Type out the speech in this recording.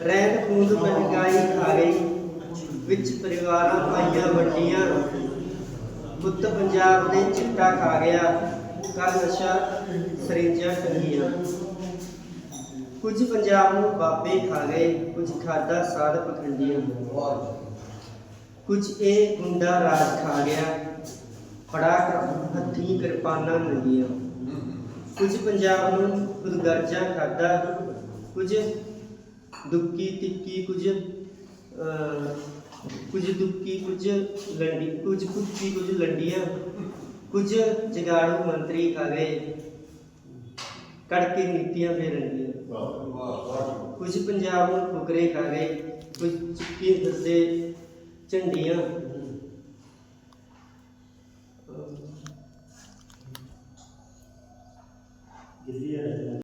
ਰਹਿਤ ਖੂੰਦ ਮਹਿੰਗਾਈ ਖਾ ਗਈ ਵਿੱਚ ਪਰਿਵਾਰਾਂ ਭਾਈਆਂ ਵੱਡੀਆਂ। ਪੁੱਤ ਪੰਜਾਬ ਦੇ ਚਿੱਟਾ ਖਾ ਗਿਆ ਕਰ ਨਸ਼ਾ ਸਰਿੰਜਾਂ ਟੰਗੀਆਂ ਕੁਝ ਪੰਜਾਬ ਨੂੰ ਬਾਬੇ ਖਾ ਗਏ, ਕੁਝ ਖਾਦਾ ਸਾਧ ਪਖੰਡੀਆਂ। ਕੁਝ ਇਹ ਗੁੰਡਾ ਰਾਜ ਖਾ ਗਿਆ ਫੜਾ ਕਰ ਹੱਥੀਂ ਕਿਰਪਾਨਾਂ ਨੰਗੀਆਂ ਕੁਝ ਪੰਜਾਬ ਨੂੰ ਖੁਦਗਰਜਾਂ ਖਾਦਾ ਕੁਝ ਦੁੱਕੀ ਤਿੱਕੀ ਕੁਝ ਕੁਝ ਦੁੱਕੀ ਕੁਝ ਲੰਡੀ, ਕੁਝ ਕੁੱਤੀ ਕੁਝ ਲੰਡੀਆਂ, ਕੁਝ ਜਗਾੜੂ ਮੰਤਰੀ ਖਾ ਗਏ। ਕੜਕੇ ਨੀਤੀਆਂ ਫੇਰਨਗੀਆਂ। ਕੁਝ ਪੰਜਾਬ ਨੂੰ ਫੁਕਰੇ ਖਾ ਗਏ, ਕੁਝ ਚਿੱਕੇ ਫਿਰਦੇ ਝੰਡੀਆਂ। devia né?